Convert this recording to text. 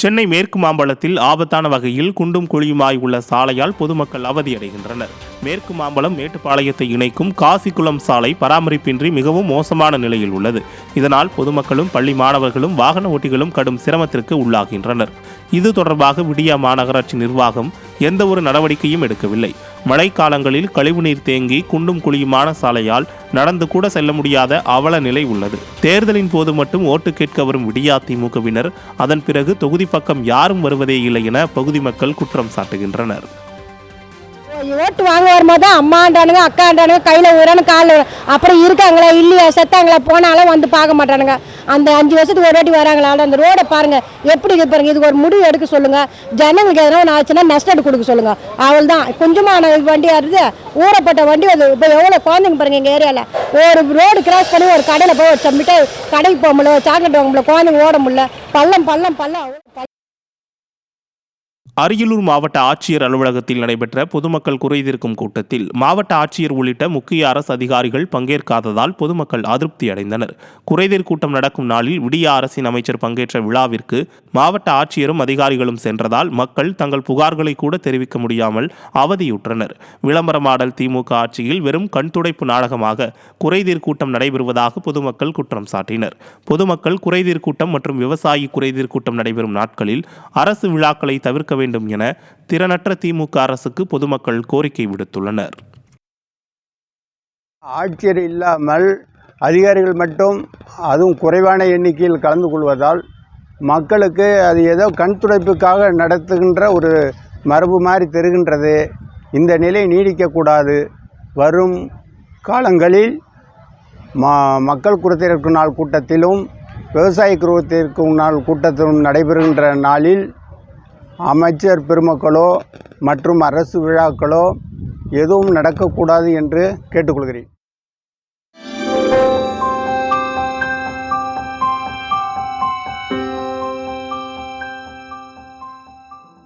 சென்னை மேற்கு மாம்பலத்தில் ஆபத்தான வகையில் குண்டும் குழியுமாய் உள்ள சாலையால் பொதுமக்கள் அவதியடைகின்றனர். மேற்கு மாம்பலம் மேட்டுப்பாளையத்தை இணைக்கும் காசிக்குளம் சாலை பராமரிப்பின்றி மிகவும் மோசமான நிலையில் உள்ளது. இதனால் பொதுமக்களும் பள்ளி மாணவர்களும் வாகன ஓட்டிகளும் கடும் சிரமத்திற்கு உள்ளாகின்றனர். இது தொடர்பாக விடியா மாநகராட்சி நிர்வாகம் எந்த ஒரு நடவடிக்கையும் எடுக்கவில்லை. மழைக்காலங்களில் கழிவுநீர் தேங்கி குண்டும் குழியுமான சாலையால் நடந்து கூட செல்ல முடியாத அவல நிலை உள்ளது. தேர்தலின் போது மட்டும் ஓட்டு கேட்க வரும் விடியா திமுகவினர் அதன் பிறகு தொகுதி பக்கம் யாரும் வருவதே இல்லை என பகுதி மக்கள் குற்றம் சாட்டுகின்றனர். ஓட்டு வாங்க வரும்போது தான் அம்மாண்டானுங்க அக்காண்டானுங்க கையில் ஊறானு காலில் அப்புறம் இருக்காங்களா இல்லையா செத்தாங்களா போனாலும் வந்து பார்க்க மாட்டானுங்க. அந்த அஞ்சு வருஷத்துக்கு ஒரு வாட்டி வராங்களா அந்த ரோடை பாருங்கள் எப்படி இது பாருங்கள் இதுக்கு ஒரு முடிவு எடுக்க சொல்லுங்கள் ஜனங்களுக்கு எதனா ஒன்று ஆச்சுன்னா நஷ்டம் கொடுக்க சொல்லுங்க. அவள் தான். கொஞ்சமான வண்டி வருது ஊறப்பட்ட வண்டி அது இப்போ எவ்வளோ குழந்தைங்க பாருங்கள் எங்கள் ஏரியாவில் ஒரு ரோடு கிராஸ் பண்ணி ஒரு கடையில் போய் ஒரு சம்பிட்டு கடைக்கு போக முடியல சாக்லேட் வாங்க முடியல குழந்தைங்க ஓட முடியல. பள்ளம் பள்ளம் பள்ளம் அவ்வளோ பள்ளம். அரியலூர் மாவட்ட ஆட்சியர் அலுவலகத்தில் நடைபெற்ற பொதுமக்கள் குறைதீர்க்கும் கூட்டத்தில் மாவட்ட ஆட்சியர் உள்ளிட்ட முக்கிய அரசு அதிகாரிகள் பங்கேற்காததால் பொதுமக்கள் அதிருப்தி அடைந்தனர். குறைதீர் கூட்டம் நடக்கும் நாளில் விடிய அரசின் அமைச்சர் பங்கேற்ற விழாவிற்கு மாவட்ட ஆட்சியரும் அதிகாரிகளும் சென்றதால் மக்கள் தங்கள் புகார்களை கூட தெரிவிக்க முடியாமல் அவதியுற்றனர். விளம்பரமாடல் திமுக ஆட்சியில் வெறும் கண்துடைப்பு நாடகமாக குறைதீர் கூட்டம் நடைபெறுவதாக பொதுமக்கள் குற்றம் சாட்டினர். பொதுமக்கள் குறைதீர் கூட்டம் மற்றும் விவசாயி குறைதீர் கூட்டம் நடைபெறும் நாட்களில் அரசு விழாக்களை தவிர்க்க வேண்டும் என திறனற்ற திமுக அரசுக்கு பொதுமக்கள் கோரிக்கை விடுத்துள்ளனர். ஆட்சியர் இல்லாமல் அதிகாரிகள் மட்டும் அதுவும் குறைவான எண்ணிக்கையில் கலந்து கொள்வதால் மக்களுக்கு அது ஏதோ கண் துடைப்புக்காக நடத்துகின்ற ஒரு மரபு மாதிரி தெரிகின்றது. இந்த நிலை நீடிக்கக்கூடாது. வரும் காலங்களில் மா மக்கள் குறைத்திருக்கும் நாள் கூட்டத்திலும் விவசாய குருவத்திற்கும் நாள் கூட்டத்திலும் நடைபெறுகின்ற நாளில் அமைச்சர் பெருமக்களோ மற்றும் அரசு விழாக்களோ எதுவும் நடக்கக்கூடாது என்று கேட்டுக்கொள்கிறேன்.